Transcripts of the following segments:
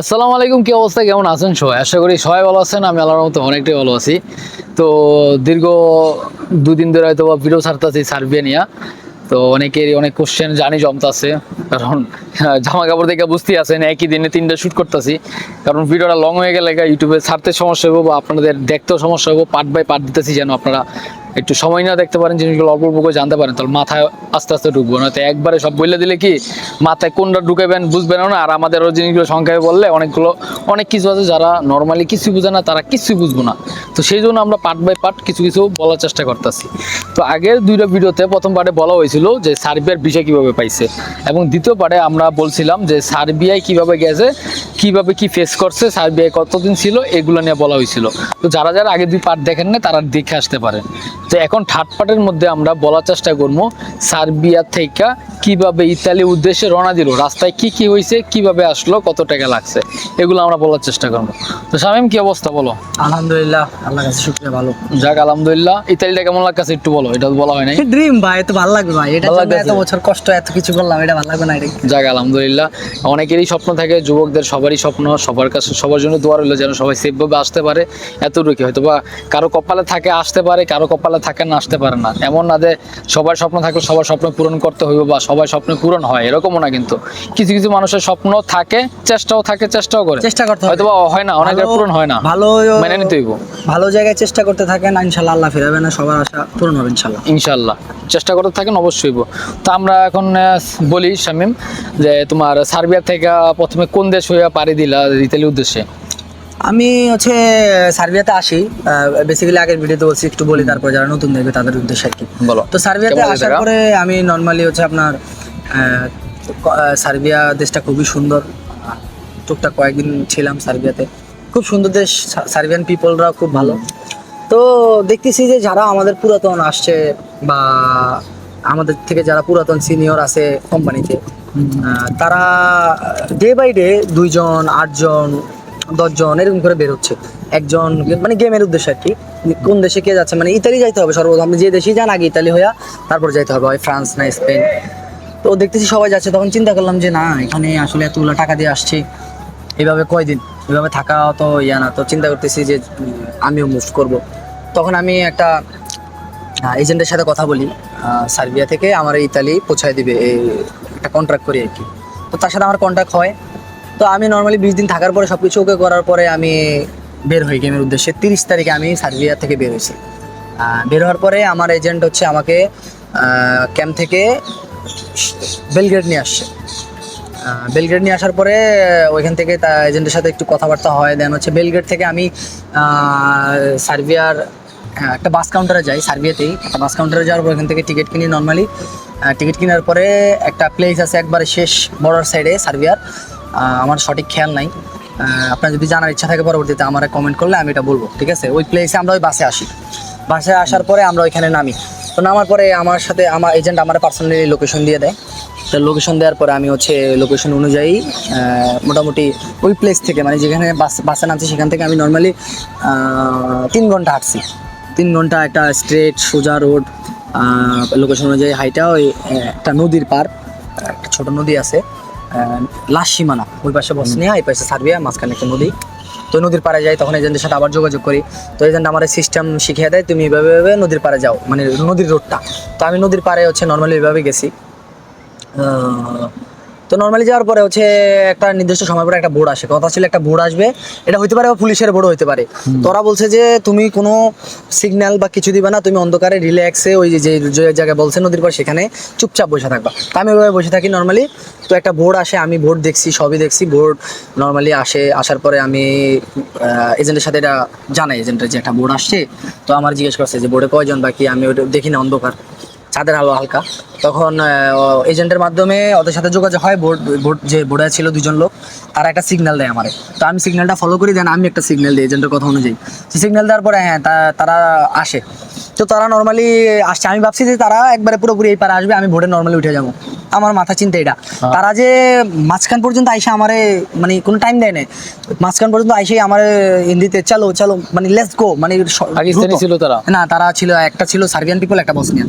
আসসালামু আলাইকুম, কী অবস্থা? কেমন আছেন সবাই? আশা করি সবাই ভালো আছেন, আমি আল্লাহর মতো অনেকটাই ভালো আছি। তো দীর্ঘ দুদিন ধরে হয়তো বা ভিডিও ছাড়তেছি সার্বিয়া নিয়ে। তো অনেকেরই অনেক কোশ্চেন জানি জমতাছে, কারণ জামা কাপড় দেখে বুঝতেই আছেন, একই দিনে তিনটা শ্যুট করতেছি। কারণ ভিডিওটা লং হয়ে গেলে ইউটিউবে ছাড়তে সমস্যা হব বা আপনাদের দেখতেও সমস্যা হব পার্ট বাই পার্ট দিতেছি যেন আপনারা একটু সময় না দেখতে পারেন, জিনিসগুলো অল্প অল্প করে জানতে পারেন, তাহলে মাথায় আস্তে আস্তে ঢুকবো। না তো একবারে সব বলে দিলে কি, মাথায় কোনটা ঢুকাবেন বুঝবেন না, আর আমাদের ওই জিনিসগুলো সংখ্যায় বললে অনেকগুলো, অনেক কিছু আছে যারা নর্মালি কিছু বুঝে না, তারা কিছুই বুঝব না। তো সেই জন্য আমরা পার্ট বাই পার্ট কিছু কিছু বলার চেষ্টা করতেছি। তো আগের দুইটা ভিডিওতে প্রথম পার্টে বলা হয়েছিল যে সার্বিয়ার বিষয় কীভাবে পাইছে, এবং দ্বিতীয় পার্টে আমরা বলছিলাম যে সার্বিয়ায় কীভাবে গেছে কীভাবে কি ফেস করছে সার্বিয়ায় কতদিন ছিল এগুলো নিয়ে বলা হয়েছিল। তো যারা যারা আগে দুই পার্ট দেখেন না তারা দেখে আসতে পারেন। তো এখন থার্ড পার্টের মধ্যে আমরা বলার চেষ্টা করব সার্বিয়া থেকে কীভাবে ইতালি উদ্দেশ্যে রওনা দিল রাস্তায় কি কি হয়েছে কীভাবে আসলো কত টাকা লাগছে এগুলো আমরা বলার চেষ্টা করব। তো শামিম কি অবস্থা বলো? আলহামদুলিল্লাহ আল্লাহ কাছে শুক্রিয়া ভালো। যাক আলহামদুলিল্লাহ। ইতালিটা কেমন লাগছে একটু বলো এটা বলা হয় নাই। ড্রিম ভাই এত ভালো লাগবে ভাই। এটা জন্য এত বছর কষ্ট এত কিছু করলাম এটা ভালো লাগবে না এটা যাক আলহামদুলিল্লাহ। অনেকেরই স্বপ্ন থাকে যুবকদের সবারই স্বপ্ন সবার কাছে সবার জন্য দোয়া রইল যেন সবাই সেফভাবে আসতে পারে এতটুকু হয়তো বা কারও কপালে থাকে আসতে পারে কারও কপালে থাকে না আসতে পারে না। এমন না যে সবার স্বপ্ন থাকলে সবার স্বপ্ন পূরণ করতে হইবে বা সবার স্বপ্ন পূরণ হয় এরকমও না কিন্তু। কিছু কিছু মানুষের স্বপ্ন থাকে চেষ্টাও থাকে চেষ্টাও করে। চেষ্টা করতে হয়তো বা হয় না অনেকের পূরণ হয় না। ভালো মেনে নিতে হইব। ভালো জায়গায় চেষ্টা করতে থাকেন ইনশাল্লাহ আল্লাহ ফিরাবে না সবার আশা পূরণ হবে ইনশাল্লাহ ইনশাল্লাহ চেষ্টা করতে থাকেন অবশ্যই হইব। তো আমরা এখন বলি শামিম যে তোমার সার্বিয়া থেকে প্রথমে কোন দেশ হইয়া পাড়ি দিলা ইতালির উদ্দেশ্যে? আমি হচ্ছে সার্বিয়াতে আসি। বেসিক্যালি আগের ভিডিওতে বলছি একটু বলি তারপর যারা নতুন দেখবে তাদের উদ্দেশ্যে আর কি। বলো তো সার্বিয়াতে আসার পরে আমি নর্মালি হচ্ছে আপনার সার্বিয়া দেশটা খুবই সুন্দর। টুকটাক কয়েকদিন ছিলাম সার্বিয়াতে। খুব সুন্দর দেশ সার্বিয়ান পিপলরা খুব ভালো। তো দেখতেছি যে যারা আমাদের পুরাতন আসছে বা আমাদের থেকে যারা পুরাতন সিনিয়র আছে কোম্পানিতে তারা ডে বাই ডে দুইজন, আটজন, দশজন এরকম করে বের হচ্ছে। একজন মানে গেমের উদ্দেশ্যে আর কি। কোন দেশে কে যাচ্ছে মানে ইতালি যাইতে হবে সর্বপ্রথম। আপনি যে দেশেই যান, আগে ইতালি হইয়া তারপর যাইতে হবে। হয় ফ্রান্স না স্পেন। তো দেখতেছি সবাই যাচ্ছে, তখন চিন্তা করলাম যে, না, এখানে আসলে এতগুলো টাকা দিয়ে আসছি। এভাবে কয়দিন? এভাবে থাকা অত ইয়া না। তো চিন্তা করতেছি যে আমিও মুভ করব। তখন আমি একটা এজেন্টের সাথে কথা বলি। সার্বিয়া থেকে আমার ইতালি পৌঁছায় দিবে, এই একটা কন্ট্রাক্ট করি আর কি তো তার সাথে আমার কন্ট্রাক্ট হয়। তো আমি নর্মালি বিশ দিন থাকার পরে সব কিছু ওকে করার পরে আমি বের হই গেমের উদ্দেশ্যে। তিরিশ তারিখে আমি সার্বিয়া থেকে বের হয়েছি। বের হওয়ার পরে আমার এজেন্ট হচ্ছে আমাকে ক্যাম্প থেকে বেলগ্রেড নিয়ে আসছে। বেলগ্রেড নিয়ে আসার পরে ওইখান থেকে তা এজেন্টের সাথে একটু কথাবার্তা হয়। দেন হচ্ছে বেলগ্রেড থেকে আমি সার্বিয়ার আহ, একটা বাস কাউন্টারে যাই সার্বিয়াতেই। একটা বাস কাউন্টারে যাওয়ার পর এখান থেকে টিকিট কিনি নর্মালি টিকিট কেনার পরে একটা প্লেস আছে একবারে শেষ বর্ডার সাইডে সার্বিয়ার। আমার সঠিক খেয়াল নাই। আপনার যদি জানার ইচ্ছা থাকে পরবর্তীতে আমার কমেন্ট করলে আমি এটা বলব ঠিক আছে? ওই প্লেসে আমরা ওই বাসে আসি। বাসে আসার পরে আমরা ওইখানে নামি। তো নামার পরে আমার সাথে আমার এজেন্ট আমার পার্সোনালি লোকেশন দিয়ে দেয়। তো লোকেশন দেওয়ার পরে আমি হচ্ছে লোকেশন অনুযায়ী মোটামুটি ওই প্লেস থেকে মানে যেখানে বাস বাসে নামছি সেখান থেকে আমি নর্মালি তিন ঘণ্টা হাঁটছি। তিন ঘণ্টা একটা স্ট্রেট সোজা রোড লোকেশন অনুযায়ী হাইটা ওই একটা নদীর পার একটা ছোট নদী আছে লাশ সীমানা ওই পাশে বসনিয়া, এই পাশে সার্বিয়া, মাঝখানে একটা নদী। তো নদীর পাড়ে যাই, তখন এজেন্টের সাথে আবার যোগাযোগ করি। তো এজেন্ট আমার সিস্টেম শিখিয়ে দেয়, তুমি এভাবে এভাবে নদীর পাড়ে যাও মানে নদীর রোডটা তো আমি নদীর পাড়ে হচ্ছে নর্মালি এভাবে গেছি। তো নর্মালি যাওয়ার পরে হচ্ছে একটা নির্দিষ্ট সময় পরে একটা বোর্ড আসে। কথা ছিল একটা বোর্ড আসবে এটা হইতে পারে বা পুলিশের বোর্ড হইতে পারে। তো ওরা বলছে যে তুমি কোনো সিগন্যাল বা কিছু দিবে না তুমি অন্ধকারে রিল্যাক্সে ওই যে যে যে জায়গায় বলছে নদীর পর সেখানে চুপচাপ বসে থাকবা। তো আমি ওইভাবে বসে থাকি নর্মালি তো একটা বোর্ড আসে আমি বোর্ড দেখছি সবই দেখছি। বোর্ড নর্মালি আসে আসার পরে আমি এজেন্টের সাথে এটা জানাই এজেন্টের যে একটা বোর্ড আসছে। তো আমার জিজ্ঞেস করছে যে বোর্ডে কয়জন বাকি? আমি ওটা দেখি না অন্ধকার। চাঁদের আলো হালকা। তখন এজেন্টের মাধ্যমে ওদের সাথে যোগাযোগ হয়, বোর্ড বোর্ড যে বোর্ডে ছিল দুজন লোক, তারা একটা সিগন্যাল দেয় আমারে। তো আমি সিগন্যালটা ফলো করি দেন আমি একটা সিগন্যাল দিই এজেন্টের কথা অনুযায়ী। সিগন্যাল দেওয়ার পরে হ্যাঁ তারা আসে। তো তারা নর্মালি আসছে। আমি ভাবছি যে তারা একবারে পুরোপুরি এই পারে আসবে আমি বোর্ডে নর্মালি উঠে যাব। আমার মাথা চিন্তা এটা। তারা যে মাঝখান পর্যন্ত আইসে আমারে মানে কোনো টাইম দেয় না মাঝখান পর্যন্ত আইসে আমার হিন্দিতে চলো চলো মানে লেস গো মানে পাকিস্তানি ছিল তারা? না তারা ছিল একটা ছিল সার্বিয়ান পিপল একটা বসনিয়ান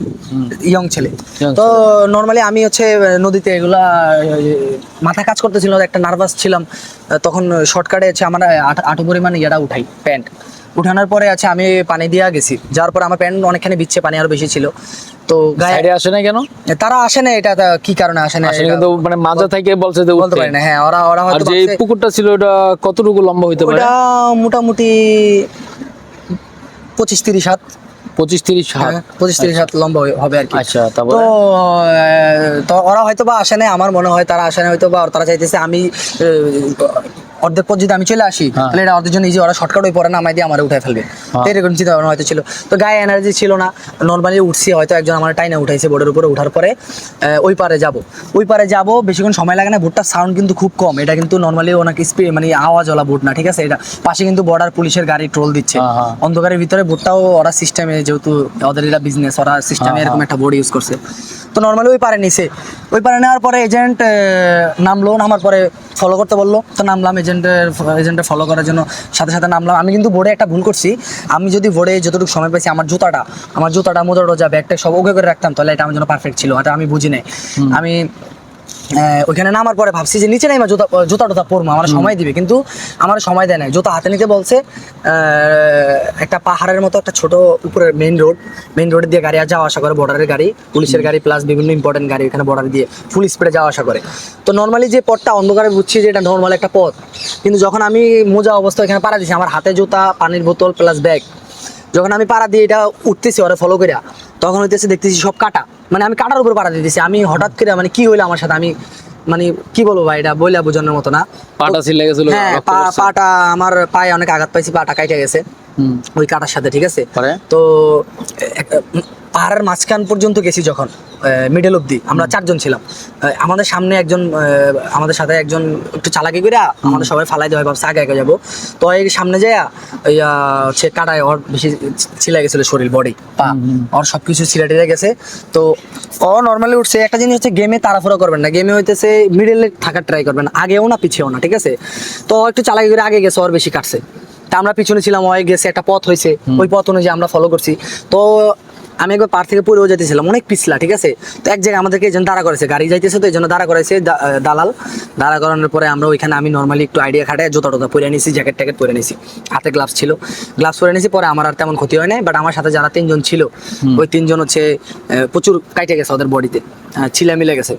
ইয়ং ছেলে। তো নর্মালি আমি হচ্ছে নদীতে এগুলা মাথা কাজ করতেছিল একটা নার্ভাস ছিলাম। তখন শর্টকাটে হচ্ছে আমার আঁটু পরিমাণ ইয়াটা উঠাই প্যান্ট উঠানোর পরে আছে আমি পানি দিয়া গেছি। যার পর আমার প্যান্ট অনেকখানি বিচ্ছে পানি আরও বেশি ছিল। তো গায়ে আসে না কেন? তারা আসে না এটা কি কারণে আসে না কিন্তু মানে মাঝা থেকে বলছে যে বলতে। পারি না হ্যাঁ ওরা ওরা হয়তো যে পুকুরটা ছিল ওটা কতটুকু লম্বা হইতে পারে? ওটা মোটামুটি পঁচিশ তিরিশ হাত। পঁচিশ তিরিশ হাত। হ্যাঁ, পঁচিশ তিরিশ হাত লম্বা হবে আর কি। আচ্ছা তো তো ওরা হয়তো বা আসে না আমার মনে হয় তারা আসে না হয়তো বা তারা চাইতেছে আমি অর্ধেক পর যদি আমি চলে আসি হ্যাঁ। তাহলে এটা অর্ধেক জন্য ইজি ওরা শর্টকাট ওই পরে নামাই দিয়ে আমার উঠে ফেলবে। হ্যাঁ। তো এরকম চিন্তা ভাবনা হয়তো ছিল। তো গায়ে এনার্জি ছিল না। নর্মালি উঠছি হয়তো একজন আমার টাইনে উঠাইছে বোর্ডের উপরে। উঠার পরে ওই পারে যাব। ওই পারে যাব বেশিক্ষণ সময় লাগে না। বোটটার সাউন্ড কিন্তু খুব কম। এটা কিন্তু নর্মালি অনেক স্পিড মানে আওয়াজ ওলা বোট না ঠিক আছে? এটা পাশে কিন্তু বর্ডার পুলিশের গাড়ি ট্রোল দিচ্ছে। হ্যাঁ। অন্ধকারের ভিতরে বোটটাও ওরা সিস্টেমে যেহেতু ওদের এটা বিজনেস ওরা সিস্টেমে এরকম। একটা বোর্ড ইউজ করছে। তো নর্মালি ওই পারে নিছে। ওই পারে নেওয়ার পরে এজেন্ট নামলো নামার পরে ফলো করতে বলল। তো নামলাম এজেন্টের এজেন্টের ফলো করার জন্য। সাথে সাথে নামলাম। আমি কিন্তু বোর্ডে একটা ভুল করছি। আমি যদি বোর্ডে যতটুকু সময় পাইছি আমার জুতাটা আমার জুতাটা মোজা রোজা ব্যাগটা সব ওকে করে রাখতাম তাহলে এটা আমার জন্য পারফেক্ট ছিল। এটা আমি বুঝি নাই আমি ওইখানে নামার পরে ভাবছি যে নিচে নাইমা জুতা জুতা টুতা পরবো আমার সময় দিবে কিন্তু আমার সময় দেয় না জুতা হাতে নিতে বলছে একটা পাহাড়ের মতো একটা ছোট উপরে মেইন রোড মেইন রোড দিয়ে গাড়ি আর যাওয়া আসা করে বর্ডারের গাড়ি পুলিশের গাড়ি প্লাস বিভিন্ন ইম্পর্টেন্ট গাড়ি ওখানে বর্ডার দিয়ে ফুল স্পিডে যাওয়া আসা করে। তো নর্মালি যে পথটা অন্ধকারে বুঝছি যে এটা নর্মাল একটা পথ কিন্তু যখন আমি মোজা অবস্থা এখানে পাড়া দিছি আমার হাতে জুতা পানির বোতল প্লাস ব্যাগ যখন আমি পাড়া দিয়ে এটা উঠতেছি ওরা ফলো করে তখন হইতেছে দেখতেছি সব কাটা। মানে আমি কাটার উপর পাড়া দিতেছি আমি হঠাৎ করে মানে কি হইল আমার সাথে আমি মানে কি বলব ভাই এটা বইলা বোঝানোর মতো না পাটা ছিলে গেছিল হ্যাঁ। পাটা আমার পায়ে অনেক আঘাত পাইছি পাটা কাইটা গেছে হুম। ওই কাটার সাথে ঠিক আছে? তো পাহাড়ের মাঝখান পর্যন্ত গেছি যখন মিডল অব্দি আমরা চারজন ছিলাম। আমাদের সামনে একজন আমাদের সাথে একজন একটু চালাকি করে আমাদের সবাই ফালাই দেওয়া ভাবছে আগে আগে যাব। তো এই সামনে যাইয়া ওই হচ্ছে কাটায় ওর বেশি ছিলে গেছিল শরীর বডি পা। ওর সব কিছু ছিলে টিলে গেছে। তো ও নর্মালি উঠছে একটা জিনিস হচ্ছে গেমে তাড়াফোড়া করবেন না। গেমে হইতেছে মিডলে থাকার ট্রাই করবেন আগেও না পিছিয়েও না ঠিক আছে? তো একটু চালাকি করে আগে গেছে ওর বেশি কাটছে। তা আমরা পিছনে ছিলাম ওই গেছে একটা পথ হয়েছে ওই পথ অনুযায়ী আমরা ফলো করছি। তো আমি একবার পার থেকে পড়েও যেতেছিলাম অনেক পিছলা ঠিক আছে? তো এক জায়গায় আমাদেরকে এই জন্য দাঁড়া করেছে গাড়ি যাইতেছে তো এই জন্য দাঁড়া করেছে দালাল। দাঁড়া করানোর পরে আমরা ওইখানে আমি নর্মালি একটু আইডিয়া খাটায় জোতা টোতা পরে নিয়েছি জ্যাকেট ট্যাকেট পরে নিয়েছি হাতে গ্লাভস ছিল। গ্লাভস পরে নিয়েছি পরে আমার আর তেমন ক্ষতি হয় নাই বাট আমার সাথে যারা তিনজন ছিল ওই তিনজন হচ্ছে প্রচুর কাইটে গেছে ওদের বডিতে ছিলে মিলে গেছে।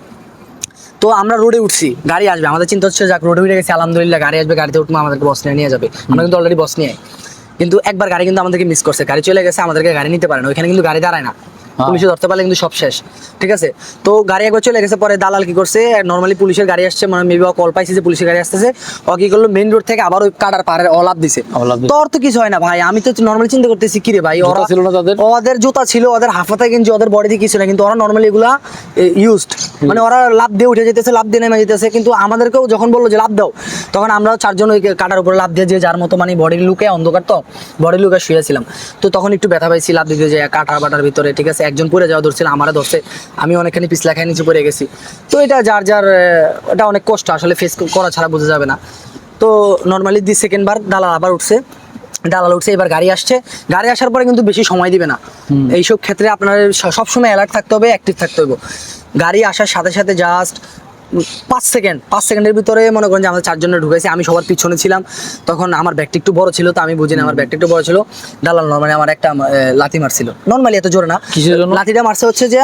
তো আমরা রোডে উঠছি গাড়ি আসবে। আমাদের চিন্তা হচ্ছে যাক রোডে উঠে গেছে আলহামদুলিল্লাহ গাড়ি আসবে গাড়িতে উঠবো আমাদেরকে বস নিয়ে নিয়ে যাবে। আমরা কিন্তু অলরেডি বস নিয়ে। কিন্তু একবার গাড়ি কিন্তু আমাদেরকে মিস করছে গাড়ি চলে গেছে, আমাদেরকে গাড়ি নিতে পারে না ওইখানে কিন্তু গাড়ি দাঁড়ায় না। পুলিশে ধরতে পারলে কিন্তু সব শেষ ঠিক আছে? তো গাড়ি একবার চলে গেছে পরে দালাল কি করছে? নর্মালি পুলিশের গাড়ি আসছে মানে মেবি কল পাইছে যে পুলিশের গাড়ি আসতেছে। ও কি করল মেইন রোড থেকে আবার ওই কাটার পাড়ের অলাপ দিছে। তোর তো কিছু হয় না ভাই আমি তো নর্মালি চিন্তা করতেছি কি রে ভাই ওরা ছিল না তাদের? ওদের জুতা ছিল ওদের হাফাতে কিন্তু ওদের বডিতে কিছু না কিন্তু ওরা নর্মালি এগুলা ইউজড মানে ওরা লাভ দিয়ে উঠে যেতেছে লাভ দিয়ে নেমে যেতেছে কিন্তু আমাদেরকেও যখন বলল যে লাভ দাও তখন আমরাও চারজন ওই কাটার উপরে লাভ দিয়ে যে যার মতো মানে বডির লুকে অন্ধকার তো বডির লুকে শুয়েছিলাম। তো তখন একটু ব্যথা পাইছি লাভ দিতে যে কাটার বাটার ভিতরে ঠিক আছে? একজন পড়ে যাওয়া ধরছিল আমারা ধরছে। আমি অনেকখানি পিছলা খাই নিচে পড়ে গেছি। তো এটা যার যার এটা অনেক কষ্ট আসলে ফেস করা ছাড়া বোঝা যাবে না। তো নর্মালি দি সেকেন্ড বার দালাল আবার উঠছে। দালাল উঠছে এবার গাড়ি আসছে। গাড়ি আসার পরে কিন্তু বেশি সময় দিবে না। এইসব ক্ষেত্রে আপনার সবসময় অ্যালার্ট থাকতে হবে অ্যাক্টিভ থাকতে হবে গাড়ি আসার সাথে সাথে জাস্ট পাঁচ সেকেন্ড পাঁচ সেকেন্ডের ভিতরে মনে করেন যে আমাদের চারজনে ঢুকেছে আমি সবার পিছনে ছিলাম। তখন আমার ব্যাগটা একটু বড় ছিল তো আমি বুঝিনি আমার ব্যাগটা একটু বড় ছিল। দালাল নর্মালি আমার একটা লাথি মারছিল। নর্মালি এত জোরে না। লাথিটা মারছে হচ্ছে যে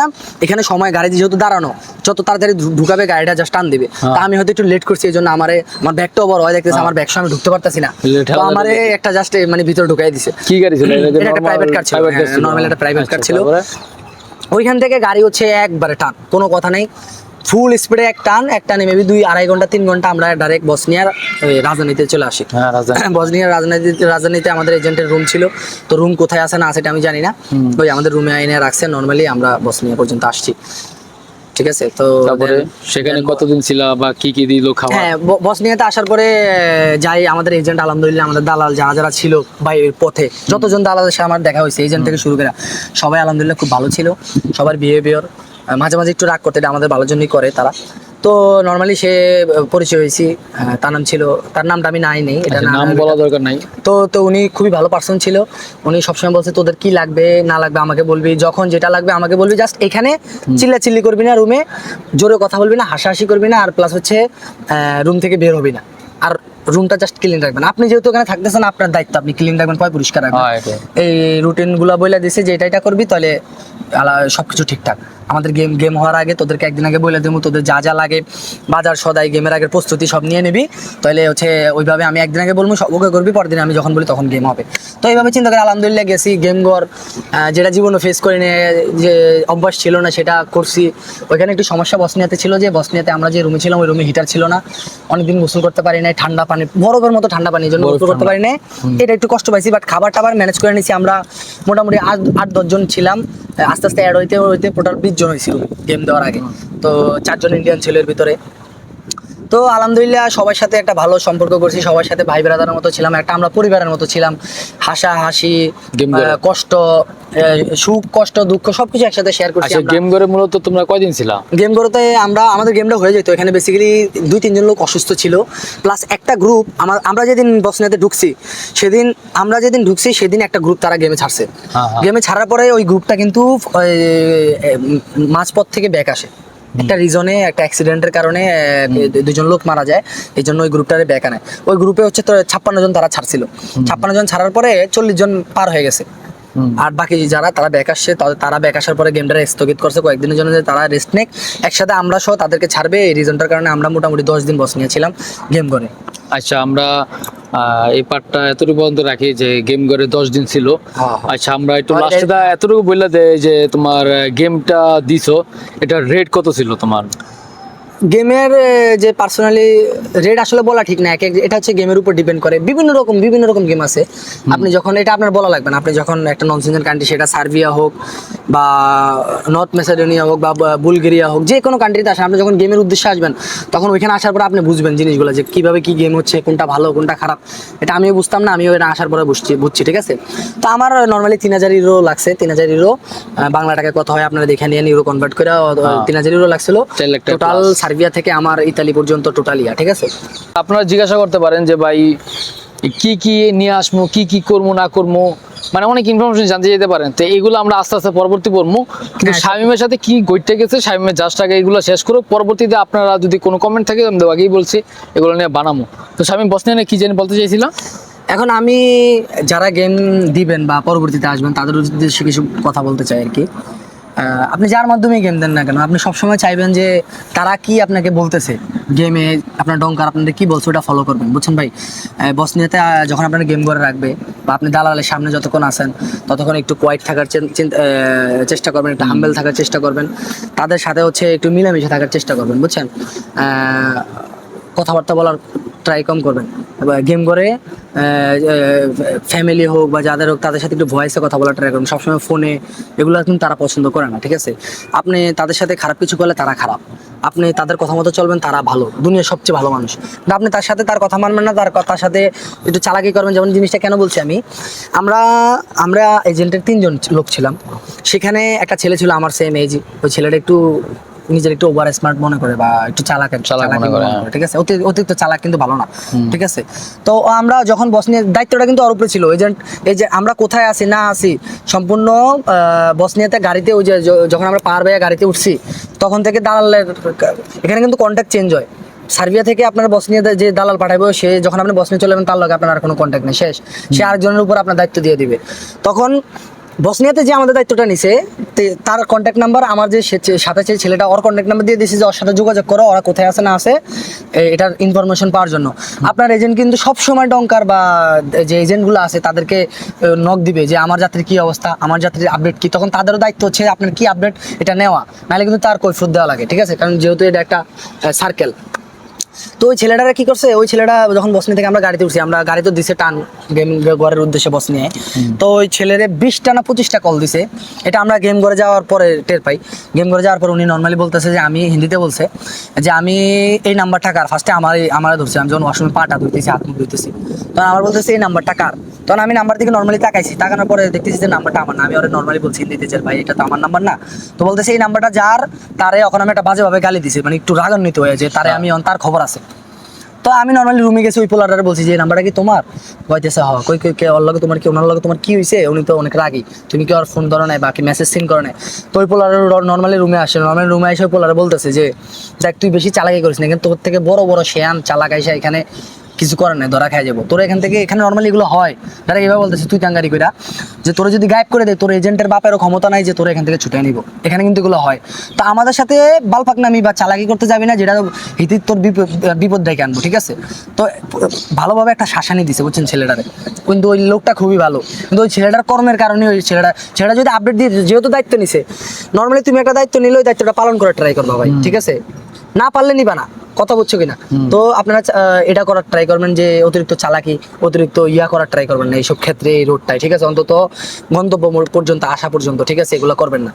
এখানে সময় গাড়ি যেহেতু দাঁড়ানো যত তাড়াতাড়ি ঢুকাবে গাড়িটা জাস্ট টান দিবে। হ্যাঁ। তা আমি হয়তো একটু লেট করছি এই জন্য আমার আমার ব্যাগটাও বড় হয় দেখতেছে আমার ব্যাগ আমি ঢুকতে পারতেছি না। তো আমারে একটা জাস্ট মানে ভিতরে ঢুকাই দিছে। কি গাড়ি ছিল? একটা প্রাইভেট car ছিল, হ্যাঁ, normal একটা প্রাইভেট কার ছিল। ওইখান থেকে গাড়ি হচ্ছে একবারে টান কোনো কথা নেই। ফুল স্পিডে এক টান এক টানে মেবি দুই আড়াই ঘণ্টা তিন ঘণ্টা আমরা ডাইরেক্ট বসনিয়ার রাজধানীতে চলে আসি। হ্যাঁ বসনিয়ার রাজনীতি রাজধানীতে আমাদের এজেন্টের রুম ছিল। তো রুম কোথায় আছে না সেটা আমি জানি না। ওই আমাদের রুমে এনে রাখছে নর্মালি আমরা বসনিয়া পর্যন্ত আসছি। ঠিক আছে? তো তারপরে সেখানে কতদিন ছিল বা কি কি দিল খাবার হ্যাঁ বসনিয়াতে আসার পরে যাই আমাদের এজেন্ট আলহামদুলিল্লাহ আমাদের দালাল যারা যারা ছিল বা এর পথে যতজন দালালের সাথে আমার দেখা হয়েছে এজেন্ট থেকে শুরু করে। সবাই আলহামদুলিল্লাহ খুব ভালো ছিল। সবার বিহেভিয়ার মাঝে মাঝে একটু রাগ করতে এটা আমাদের ভালোর জন্যই করে তারা। তো নর্মালি সে পরিচয় হয়েছি তার নাম ছিল তার নামটা আমি নাই নেই এটা আচ্ছা, নাম বলা দরকার নাই। তো তো উনি খুবই ভালো পার্সন ছিল। উনি সবসময় বলছে তোদের কি লাগবে না লাগবে আমাকে বলবি? যখন যেটা লাগবে আমাকে বলবি। জাস্ট এখানে চিল্লা চিল্লি করবি না রুমে জোরে কথা বলবি না হাসাহাসি করবি না আর প্লাস হচ্ছে রুম থেকে বের হবি না। আর রুমটা জাস্ট ক্লিন রাখবেন। আপনি যেহেতু এখানে থাকতেছেন আপনার দায়িত্ব আপনি ক্লিন রাখবেন পয় পরিষ্কার রাখবেন। হ্যাঁ, এই রুটিনগুলা বলে দিছে যে এটা এটা করবি তাহলে আলা- সবকিছু ঠিকঠাক। আমাদের গেম গেম হওয়ার আগে তোদেরকে একদিন আগে বলে দেবো তোদের যা যা লাগে বাজার সদাই গেমের আগের প্রস্তুতি সব নিয়ে নিবি। তাহলে হচ্ছে ওইভাবে আমি একদিন আগে বলব সব ওকে করবি পরদিন আমি যখন বলি তখন গেম হবে। তো এইভাবে চিন্তা করে আলহামদুলিল্লাহ গেছি গেম ঘর যেটা জীবনে ফেস করে নিয়ে যে অভ্যাস ছিল না সেটা করছি। ওইখানে একটু সমস্যা বসনিয়াতে ছিল যে বসনিয়াতে আমরা যে রুমে ছিলাম ওই রুমে হিটার ছিল না। অনেকদিন গোসল করতে পারি নাই ঠান্ডা পানি বরফের মতো ঠান্ডা পানি এই জন্য গোসল করতে পারি নাই। এটা একটু কষ্ট পাইছি বাট খাবার টাবার ম্যানেজ করে নিছি। আমরা মোটামুটি আট আট দশজন ছিলাম। আস্তে আস্তে অ্যাড হইতে হইতে টোটাল বিশ জন হয়েছিল গেম দেওয়ার আগে। তো চারজন ইন্ডিয়ান ছেলের ভিতরে তো আলহামদুলিল্লাহ সবার সাথে একটা ভালো সম্পর্ক করছি সবার সাথে ভাই ব্রাদারের মতো ছিলাম একটা আমরা পরিবারের মতো ছিলাম। হাসা হাসি কষ্ট সুখ কষ্ট দুঃখ সবকিছু একসাথে শেয়ার করছি আচ্ছা গেম করে মূলত তোমরা কয়দিন ছিলা? গেম করতে আমরা আমাদের গেমটা হয়ে যেত। এখানে বেসিক্যালি দুই তিনজন লোক অসুস্থ ছিল। প্লাস একটা গ্রুপ আমার আমরা যেদিন বসনিয়াতে ঢুকছি সেদিন আমরা যেদিন ঢুকছি সেদিন একটা গ্রুপ তারা গেমে ছাড়ছে। হ্যাঁ, হ্যাঁ। গেমে ছাড়ার পরে ওই গ্রুপটা কিন্তু মাঝপথ থেকে ব্যাক আসে। একটা রিজনে একটা অ্যাক্সিডেন্টের কারণে দুজন লোক মারা যায় এই জন্য ওই গ্রুপটারে ব্যাক আনে ওই গ্রুপে হচ্ছে তো ছাপ্পান্ন জন তারা ছাড়ছিল। ছাপ্পান্ন জন ছাড়ার পরে চল্লিশ জন পার হয়ে গেছে। আর বাকি যারা তারা ব্যাক আসছে তারা ব্যাক আসার পরে গেমটা স্থগিত করছে। কয়েকদিনের জন্য যে তারা রেস্ট নেক একসাথে আমরা সহ তাদেরকে ছাড়বে। এই রিজনটার কারণে আমরা মোটামুটি দশ দিন বস নিয়েছিলাম গেম করে। আচ্ছা আমরা আহ, এই পার্টটা এতটুকু পর্যন্ত রাখি যে গেম ঘরে দশ দিন ছিল হ্যাঁ। আচ্ছা আমরা একটু লাস্টটা এতটুকু বললে দে যে তোমার গেমটা দিছো এটা রেট কত ছিল তোমার গেমের যে পার্সোনালি রেট আসলে বলা ঠিক না এক এক এটা হচ্ছে গেমের উপর ডিপেন্ড করে। বিভিন্ন রকম বিভিন্ন রকম গেম আছে। আপনি যখন এটা আপনার বলা লাগবে না। আপনি যখন একটা নন সিজন কান্ট্রি সেটা সার্বিয়া হোক বা নর্থ মেসেডোনিয়া হোক বা বুলগেরিয়া হোক যে কোনো কান্ট্রিতে আসেন আপনি যখন গেমের উদ্দেশ্যে আসবেন তখন ওইখানে আসার পরে আপনি বুঝবেন জিনিসগুলো যে কীভাবে কি গেম হচ্ছে কোনটা ভালো কোনটা খারাপ। এটা আমিও বুঝতাম না আমিও এটা আসার পরে বুঝছি বুঝছি ঠিক আছে? তো আমার নর্মালি তিন হাজার ইউরো লাগছে তিন হাজার ইউরো বাংলা টাকায় কত হয় আপনারা দেখে নিয়ে ইউরো কনভার্ট করে তিন হাজার ইউরো লাগছিল। টোটাল সার্বিয়া থেকে আমার ইতালি পর্যন্ত টোটাল ইয়া ঠিক আছে? আপনারা জিজ্ঞাসা করতে পারেন যে ভাই কি কি নিয়ে আসব কি কি করব না করব? মানে অনেক ইনফরমেশন জানতে যেতে পারেন। তো এগুলো আমরা আস্তে আস্তে পরবর্তী পড়ব কিন্তু হ্যাঁ, শামিমের সাথে কি ঘটতে গেছে শামিমের জাস্ট আগে এগুলো শেষ করো পরবর্তীতে আপনারা যদি কোনো কমেন্ট থাকে আমি আগেই বলছি এগুলো নিয়ে বানাবো। তো শামিম বসনিয়া নিয়ে কি জানি বলতে চাইছিলাম এখন আমি যারা গেম দিবেন বা পরবর্তীতে আসবেন তাদের উদ্দেশ্যে কিছু কথা বলতে চাই আর কি। আপনি যার মাধ্যমে গেম দেন না কেন? আপনি সবসময় চাইবেন যে তারা কি আপনাকে বলতেছে? গেমে আপনার ডঙ্কার আপনাদের কি বলছে ওটা ফলো করবেন বুঝছেন ভাই? বসনিয়াতে আহ, যখন আপনার গেম করে রাখবে বা আপনি দালালের সামনে যতক্ষণ আসেন ততক্ষণ একটু কোয়াইট থাকার চেষ্টা করবেন একটু হাম্বেল থাকার চেষ্টা করবেন। তাদের সাথে হচ্ছে একটু মিলেমিশে থাকার চেষ্টা করবেন বুঝছেন? কথাবার্তা বলার ট্রাই কম করবেন। গেম করে ফ্যামিলি হোক বা যাদের হোক, তাদের সাথে একটু ভয়েসে কথা বলার ট্রাই করবেন সবসময় ফোনে এগুলো কিন্তু তারা পছন্দ করে না, ঠিক আছে? আপনি তাদের সাথে খারাপ কিছু করলে তারা খারাপ। আপনি তাদের কথা মতো চলবেন, তারা ভালো। দুনিয়ার সবচেয়ে ভালো মানুষ। না আপনি তার সাথে তার কথা মানবেন না, তার কথার সাথে একটু চালাকি করবেন। যেমন জিনিসটা কেন বলছি আমি? আমরা আমরা এজেন্টের তিনজন লোক ছিলাম। সেখানে একটা ছেলে ছিল আমার সেম এজ ওই ছেলেটা একটু নিজের একটু ওভার স্মার্ট মনে করে বা একটু চালাক চালাক মনে করে, হ্যাঁ। ঠিক আছে? অতিরিক্ত চালাক কিন্তু ভালো না ঠিক আছে? তো আমরা যখন বসনিয়ার দায়িত্বটা কিন্তু ওর উপরে ছিল। এজেন্ট এই যে আমরা কোথায় আছি না আছি সম্পূর্ণ বসনিয়াতে গাড়িতে ওই যে যখন আমরা পার বাইয়া গাড়িতে উঠছি তখন থেকে দালালের এখানে কিন্তু কন্ট্যাক্ট চেঞ্জ হয়। সার্বিয়া থেকে আপনার বসনিয়াতে যে দালাল পাঠাবো সে যখন আপনি বসনিয়া চলে যাবেন তার লগে আপনার আর কোনো কন্ট্যাক্ট নেই শেষ। সে আরেকজনের উপর আপনার দায়িত্ব দিয়ে দিবে। তখন বসনিয়াতে যে আমাদের দায়িত্বটা নিছে তার কন্ট্যাক্ট নাম্বার আমার যে সাথে যে ছেলেটা ওর কন্ট্যাক্ট নাম্বার দিয়ে দিয়েছে যে ওর সাথে যোগাযোগ করো ওরা কোথায় আছে না আছে এটার ইনফরমেশন পাওয়ার জন্য। আপনার এজেন্ট কিন্তু সব সময় ডঙ্কার বা যে এজেন্টগুলো আছে তাদেরকে নক দিবে যে আমার যাত্রীর কি অবস্থা আমার যাত্রীর আপডেট কি। তখন তাদেরও দায়িত্ব হচ্ছে আপনার কি আপডেট এটা নেওয়া। নাহলে কিন্তু তার কৈফত দেওয়া লাগে ঠিক আছে? কারণ যেহেতু এটা একটা সার্কেল তো ওই ছেলেটারা কি করছে? ওই ছেলেটা যখন বসনি থেকে আমরা গাড়িতে উঠছি আমরা গাড়ি তো দিছে টান গেম ঘরের উদ্দেশ্যে বস নিয়ে। তো ওই ছেলেরে বিশটা না পঁচিশটা কল দিছে। এটা আমরা গেম ঘরে যাওয়ার পরে টের পাই। গেম ঘরে যাওয়ার পর উনি নর্মালি বলতেছে যে আমি হিন্দিতে বলছে যে আমি এই নাম্বারটা কার? ফার্স্টে আমার আমার ধরছি আমি যখন ওয়াশরুমে পাটা ধুইতেছি হাত মুখ ধুইতেছি তখন আমার বলতেছে এই নাম্বারটা কার? তখন আমি নাম্বার দিকে নর্মালি তাকাইছি তাকানোর পরে দেখতেছি যে নাম্বারটা আমার না। আমি ওরা নর্মালি বলছি হিন্দিতে যে ভাই এটা তো আমার নাম্বার না। তো বলতেছে এই নাম্বারটা যার তারে এখন আমি একটা বাজেভাবে গালি দিছি। মানে একটু রাগান্বিত হয়ে যে তারে আমি তার খবর আছে। তো আমি নর্মালি রুমে গেছি, ওই পোলাটারে বলছি যে নাম্বারটা কি তোমার? কইতেছে হ কই কই, কে, ওর লগে তোমার কি, ওনার লগে তোমার কি হয়েছে উনি তো অনেক রাগি। তুমি কি আর ফোন ধরো নাই বাকি মেসেজ সিন করো নাই? তো ওই পোলারের নর্মালি রুমে আসে। নর্মালি রুমে এসে ওই পোলারে বলতেছে যে, দেখ, তুই বেশি চালাকি করিস না, কিন্তু তোর থেকে বড় বড় শ্যাম চালাক এখানে কিছু করার নাই ধরা খাই যাব। তোর এখান থেকে এখানে নর্মালি এগুলো হয়। তারা এভাবে বলতেছে তুই টাঙ্গারি কইরা যে তোরা যদি গায়েব করে দেয় তোর এজেন্টের বাপেরও ক্ষমতা নাই যে তোর এখান থেকে ছুটে নিব। এখানে কিন্তু এগুলো হয়। তো আমাদের সাথে বালপাকনামি বা চালাকি করতে যাবি না যেটা হিতির তোর বিপদ ডেকে আনব ঠিক আছে? তো ভালোভাবে একটা শাসানি দিছে বুঝছেন ছেলেটারে। কিন্তু ওই লোকটা খুবই ভালো। কিন্তু ওই ছেলেটার কর্মের কারণে ওই ছেলেটা ছেলেটা যদি আপডেট দিয়ে যেহেতু দায়িত্ব নিছে নর্মালি তুমি একটা দায়িত্ব নিলে ওই দায়িত্বটা পালন করে ট্রাই করবা ভাই ঠিক আছে? না পারলে নিবা না কথা বুঝছ কিনা? তো আপনারা এটা করার ট্রাই করবেন যে অতিরিক্ত চালাকি অতিরিক্ত ইয়া করার ট্রাই করবেন না এইসব ক্ষেত্রে এই রোডটাই ঠিক আছে? অন্তত গন্তব্য পর্যন্ত আসা পর্যন্ত ঠিক আছে? এগুলো করবেন না।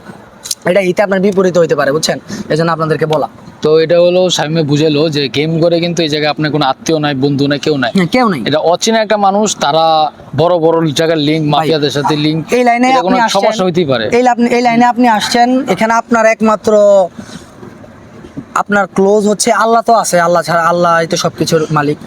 এটা হিতে আপনার বিপরীত হইতে পারে বুঝছেন? এই জন্য আপনাদেরকে বলা। তো এটা হলো স্বামী বুঝেলো যে গেম করে কিন্তু এই জায়গায় আপনার কোনো আত্মীয় নাই বন্ধু নাই কেউ নাই। হ্যাঁ, কেউ নেই। এটা অচেনা একটা মানুষ তারা বড় বড় জায়গার লিঙ্ক মাফিয়াদের সাথে লিঙ্ক এই লাইনে কোনো সমস্যা হইতেই পারে। এই লাইনে আপনি আসছেন এখানে আপনার একমাত্র আপনার ক্লোজ হচ্ছে আল্লাহ তো আছে আল্লাহ ছাড়া আল্লাহ তো সবকিছুর মালিক।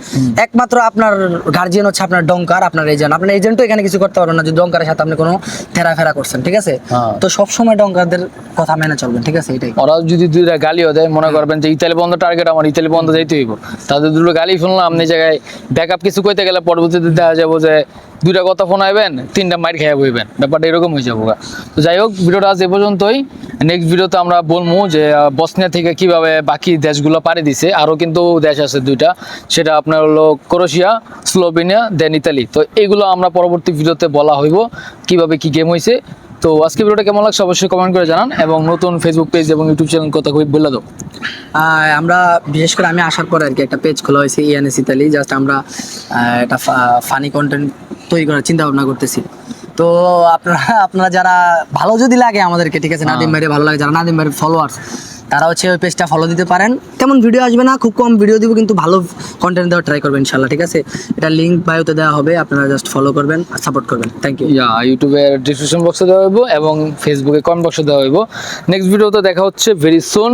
একমাত্র আপনার গার্জিয়ান হচ্ছে আপনার ডঙ্কার আপনার এজেন্ট আপনার এজেন্টও এখানে কিছু করতে পারবেন না যে ডঙ্কারের সাথে আপনি কোনো ফেরা করছেন ঠিক আছে? হ্যাঁ। তো সবসময় ডঙ্কারদের কথা মেনে চলবেন ঠিক আছে? এটাই। ওরা যদি দুইটা গালিও দেয় মনে করবেন যে ইতালি বন্ধ টার্গেট আমার ইতালি বন্ধ যাইতে হইব। তাদের দুটো গালি শুনলাম আপনি জায়গায় ব্যাকআপ কিছু কইতে গেলে পরবর্তীতে দেখা যাব যে দুইটা কথা ফোন আইবেন তিনটা মাইর খেয়ে বইবেন। ব্যাপারটা এরকম হয়ে যাব তো যাই হোক ভিডিওটা আজ এ পর্যন্তই। নেক্সট ভিডিওতে আমরা বলব যে বসনিয়া থেকে কীভাবে বাকি দেশগুলো পাড়ি দিছে। আরও কিন্তু দেশ আছে দুইটা। সেটা আপনার হলো ক্রোশিয়া, স্লোভেনিয়া দেন ইতালি। তো এগুলো আমরা পরবর্তী ভিডিওতে বলা হইব, কীভাবে কি গেম হয়েছে তো আজকে ভিডিওটা কেমন লাগছে অবশ্যই কমেন্ট করে জানান এবং নতুন ফেসবুক পেজ এবং ইউটিউব চ্যানেল কথা খুবই বলে দাও। আমরা বিশেষ করে আমি আসার পরে আর কি একটা পেজ খোলা হয়েছে ইএনএস ইতালি জাস্ট আমরা একটা ফানি কন্টেন্ট তৈরি করার চিন্তা ভাবনা করতেছি। তো আপনারা আপনারা যারা ভালো যদি লাগে আমাদেরকে ঠিক আছে নাদিম ভাইরে ভালো লাগে যারা নাদিম ভাইয়ের ফলোয়ার্স তারা হচ্ছে ওই পেজটা ফলো দিতে পারেন। তেমন ভিডিও আসবে না খুব কম ভিডিও দিব কিন্তু ভালো কন্টেন্ট দেওয়ার ট্রাই করবেন ইনশাল্লাহ ঠিক আছে? এটা লিঙ্ক বায়োতে দেওয়া হবে আপনারা জাস্ট ফলো করবেন আর সাপোর্ট করবেন। থ্যাংক ইউ ইয়া ইউটিউবের ডিসক্রিপশন বক্সে দেওয়া হইব এবং ফেসবুকে কমেন্ট বক্সে দেওয়া হইব। নেক্সট ভিডিওতে দেখা হচ্ছে ভেরি সুন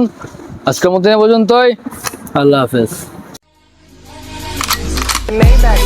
আজকের মধ্যে এ পর্যন্তই। আল্লাহ হাফেজ। Maybach